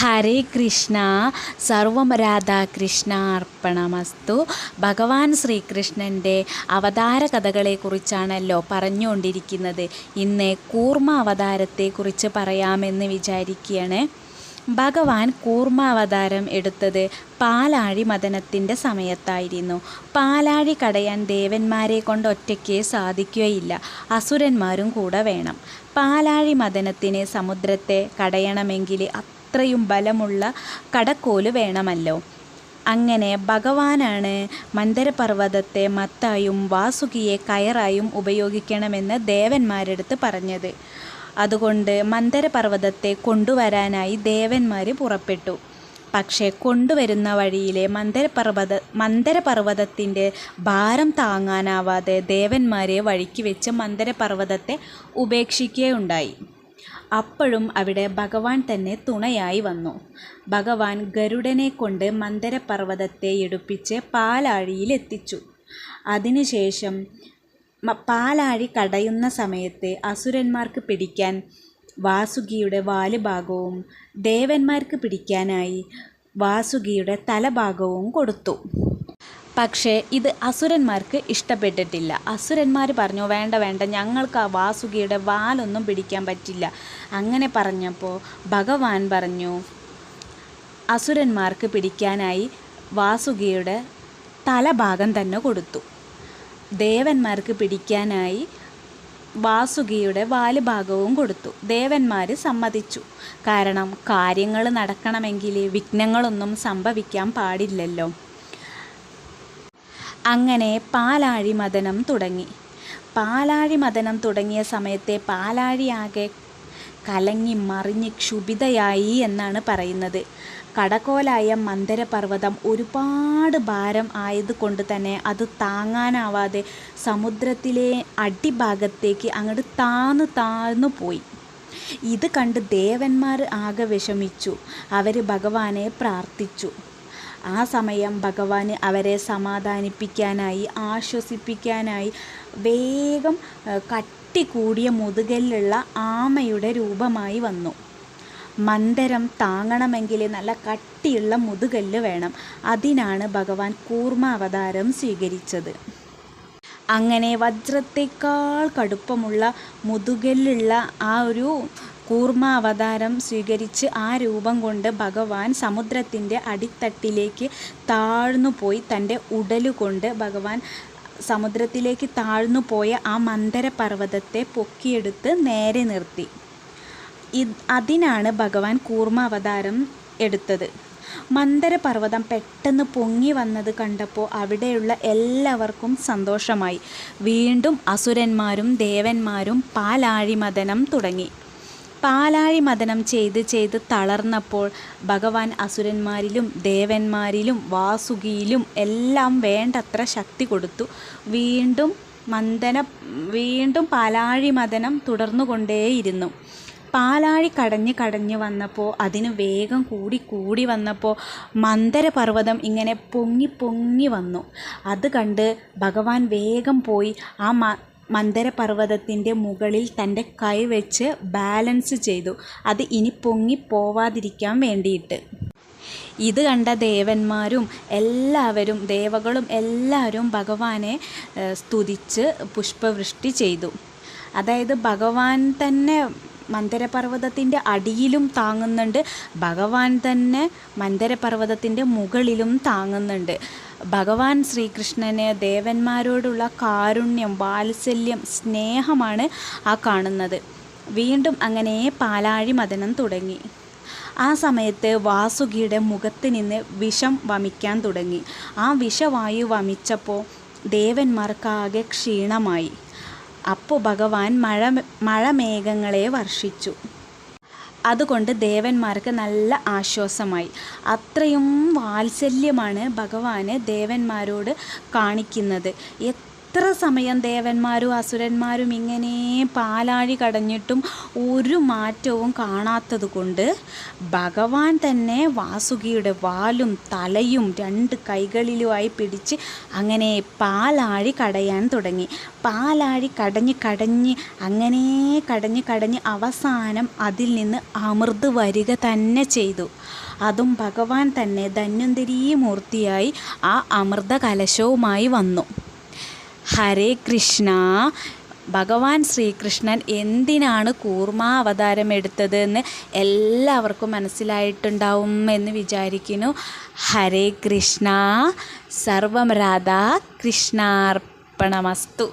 ഹരേ കൃഷ്ണ സർവം രാധാകൃഷ്ണ അർപ്പണമസ്തു. ഭഗവാൻ ശ്രീകൃഷ്ണന്റെ അവതാര കഥകളെക്കുറിച്ചാണല്ലോ പറഞ്ഞുകൊണ്ടിരിക്കുന്നത്. ഇന്ന് കൂർമ്മ അവതാരത്തെക്കുറിച്ച് പറയാമെന്ന് വിചാരിക്കുകയാണ്. ഭഗവാൻ കൂർമ്മ അവതാരം എടുത്തത് പാലാഴി മദനത്തിന്റെ സമയത്തായിരുന്നു. പാലാഴി കടയാൻ ദേവന്മാരെ കൊണ്ട് ഒറ്റയ്ക്ക് സാധിക്കുകയില്ല. അസുരന്മാരും കൂടെ വേണം. പാലാഴി മദനത്തിന് സമുദ്രത്തെ കടയണമെങ്കിൽ അത്രയും ബലമുള്ള കടക്കോൽ വേണമല്ലോ. അങ്ങനെ ഭഗവാനാണ് മന്ദരപർവതത്തെ മത്തായും വാസുകിയെ കയറായും ഉപയോഗിക്കണമെന്ന് ദേവന്മാരെടുത്ത് പറഞ്ഞത്. അതുകൊണ്ട് മന്ദരപർവതത്തെ കൊണ്ടുവരാനായി ദേവന്മാർ പുറപ്പെട്ടു. പക്ഷേ കൊണ്ടുവരുന്ന വഴിയിലെ മന്ദരപർവത മന്ദരപർവതത്തിന്റെ ഭാരം താങ്ങാനാവാതെ ദേവന്മാരെ വഴിക്ക് വെച്ച് മന്ദരപർവതത്തെ ഉപേക്ഷിക്കുകയുണ്ടായി. അപ്പോഴും അവിടെ ഭഗവാൻ തന്നെ തുണയായി വന്നു. ഭഗവാൻ ഗരുഡനെ കൊണ്ട് മന്ദരപർവതത്തെ എടുപ്പിച്ച് പാലാഴിയിലെത്തിച്ചു അതിനുശേഷം പാലാഴി കടയുന്ന സമയത്ത് അസുരന്മാർക്ക് പിടിക്കാൻ വാസുകിയുടെ വാലുഭാഗവും ദേവന്മാർക്ക് പിടിക്കാനായി വാസുകിയുടെ തലഭാഗവും കൊടുത്തു. പക്ഷേ ഇത് അസുരന്മാർക്ക് ഇഷ്ടപ്പെട്ടിട്ടില്ല. അസുരന്മാർ പറഞ്ഞു വേണ്ട വേണ്ട ഞങ്ങൾക്ക് ആ വാസുകിയുടെ വാലൊന്നും പിടിക്കാൻ പറ്റില്ല. അങ്ങനെ പറഞ്ഞപ്പോൾ ഭഗവാൻ പറഞ്ഞു അസുരന്മാർക്ക് പിടിക്കാനായി വാസുകിയുടെ തലഭാഗം തന്നെ കൊടുത്തു. ദേവന്മാർക്ക് പിടിക്കാനായി വാസുകിയുടെ വാൽ ഭാഗവും കൊടുത്തു. ദേവന്മാർ സമ്മതിച്ചു. കാരണം കാര്യങ്ങൾ നടക്കണമെങ്കിൽ വിഘ്നങ്ങളൊന്നും സംഭവിക്കാൻ പാടില്ലല്ലോ. അങ്ങനെ പാലാഴി മദനം തുടങ്ങി. പാലാഴി മദനം തുടങ്ങിയ സമയത്തെ പാലാഴിയാകെ കലങ്ങി മറിഞ്ഞ് ക്ഷുഭിതയായി എന്നാണ് പറയുന്നത്. കടക്കോലായ മന്ദരപർവതം ഒരുപാട് ഭാരം ആയതുകൊണ്ട് തന്നെ അത് താങ്ങാനാവാതെ സമുദ്രത്തിലെ അടിഭാഗത്തേക്ക് അങ്ങോട്ട് താന്നു താന്നു പോയി. ഇത് കണ്ട് ദേവന്മാർ ആകെ വിഷമിച്ചു. അവർ ഭഗവാനെ പ്രാർത്ഥിച്ചു. ആ സമയം ഭഗവാന് അവരെ സമാധാനിപ്പിക്കാനായി ആശ്വസിപ്പിക്കാനായി വേഗം കട്ടിക്കൂടിയ കട്ടി കൂടിയ മുതുകല്ലുള്ള ആമയുടെ രൂപമായി വന്നു. മന്ദരം താങ്ങണമെങ്കിൽ നല്ല കട്ടിയുള്ള മുതുകല്ല് വേണം. അതിനാണ് ഭഗവാൻ കൂർമ്മ അവതാരം സ്വീകരിച്ചത്. അങ്ങനെ വജ്രത്തേക്കാൾ കടുപ്പമുള്ള മുതുകല്ലുള്ള ആ ഒരു കൂർമ്മ അവതാരം സ്വീകരിച്ച് ആ രൂപം കൊണ്ട് ഭഗവാൻ സമുദ്രത്തിന്റെ അടിത്തട്ടിലേക്ക് താഴ്ന്നു പോയി തന്റെ ഉടലുകൊണ്ട് ഭഗവാൻ സമുദ്രത്തിലേക്ക് താഴ്ന്നു പോയ ആ മന്ദരപർവതത്തെ പൊക്കിയെടുത്ത് നേരെ നിർത്തി. അതിനാണ് ഭഗവാൻ കൂർമ്മ അവതാരം എടുത്തത്. മന്ദരപർവതം പെട്ടെന്ന് പൊങ്ങി വന്നത് കണ്ടപ്പോൾ അവിടെയുള്ള എല്ലാവർക്കും സന്തോഷമായി. വീണ്ടും അസുരന്മാരും ദേവന്മാരും പാലാഴിമതനം തുടങ്ങി. പാലാഴി മദനം ചെയ്ത് ചെയ്ത് തളർന്നപ്പോൾ ഭഗവാൻ അസുരന്മാരിലും ദേവന്മാരിലും വാസുകിയിലും എല്ലാം വേണ്ടത്ര ശക്തി കൊടുത്തു. വീണ്ടും മന്ദന വീണ്ടും പാലാഴി മദനം തുടർന്നുകൊണ്ടേയിരുന്നു. പാലാഴി കടഞ്ഞ് കടഞ്ഞ് വന്നപ്പോൾ അതിന് വേഗം കൂടി കൂടി വന്നപ്പോൾ മന്ദരപർവതം ഇങ്ങനെ പൊങ്ങി പൊങ്ങി വന്നു. അത് കണ്ട് ഭഗവാൻ വേഗം പോയി ആ മന്ദരപർവതത്തിന്റെ മുകളിൽ തന്റെ കൈ വെച്ച് ബാലൻസ് ചെയ്തു. അത് ഇനി പൊങ്ങി പോവാതിരിക്കാൻ വേണ്ടിയിട്ട്. ഇത് കണ്ട ദേവന്മാരും എല്ലാവരും ദേവകളും എല്ലാവരും ഭഗവാനെ സ്തുതിച്ച് പുഷ്പവൃഷ്ടി ചെയ്തു. അതായത് ഭഗവാൻ തന്നെ മന്ദരപർവതത്തിന്റെ അടിയിലും താങ്ങുന്നുണ്ട്. ഭഗവാൻ തന്നെ മന്ദരപർവതത്തിന്റെ മുകളിലും താങ്ങുന്നുണ്ട്. ഭഗവാൻ ശ്രീകൃഷ്ണന് ദേവന്മാരോടുള്ള കാരുണ്യം വാത്സല്യം സ്നേഹമാണ് ആ കാണുന്നത്. വീണ്ടും അങ്ങനെ പാലാഴി മദനം തുടങ്ങി. ആ സമയത്ത് വാസുകിയുടെ മുഖത്ത് നിന്ന് വിഷം വമിക്കാൻ തുടങ്ങി. ആ വിഷവായു വമിച്ചപ്പോൾ ദേവന്മാർക്കാകെ ക്ഷീണമായി. അപ്പോൾ ഭഗവാൻ മഴ മഴമേഘങ്ങളെ വർഷിച്ചു. അതുകൊണ്ട് ദേവന്മാർക്ക് നല്ല ആശ്വാസമായി. അത്രയും വാത്സല്യമാണ് ഭഗവാന് ദേവന്മാരോട് കാണിക്കുന്നത്. എത്ര സമയം ദേവന്മാരും അസുരന്മാരും ഇങ്ങനെ പാലാഴി കടഞ്ഞിട്ടും ഒരു മാറ്റവും കാണാത്തത് കൊണ്ട് ഭഗവാൻ തന്നെ വാസുകിയുടെ വാലും തലയും രണ്ട് കൈകളിലുമായി പിടിച്ച് അങ്ങനെ പാലാഴി കടയാൻ തുടങ്ങി. പാലാഴി കടഞ്ഞ് കടഞ്ഞ് അങ്ങനെ കടഞ്ഞ് കടഞ്ഞ് അവസാനം അതിൽ നിന്ന് അമൃത് വരിക തന്നെ ചെയ്തു. അതും ഭഗവാൻ തന്നെ ധന്വന്തരീ മൂർത്തിയായി ആ അമൃത കലശവുമായി വന്നു. ഹരേ കൃഷ്ണ. ഭഗവാൻ ശ്രീകൃഷ്ണൻ എന്തിനാണ് കൂർമാവതാരം എടുത്തത് എന്ന് എല്ലാവർക്കും മനസ്സിലായിട്ടുണ്ടാവും എന്ന് വിചാരിക്കുന്നു. ഹരേ കൃഷ്ണ. സർവം രാധ കൃഷ്ണാർപ്പണമസ്തു.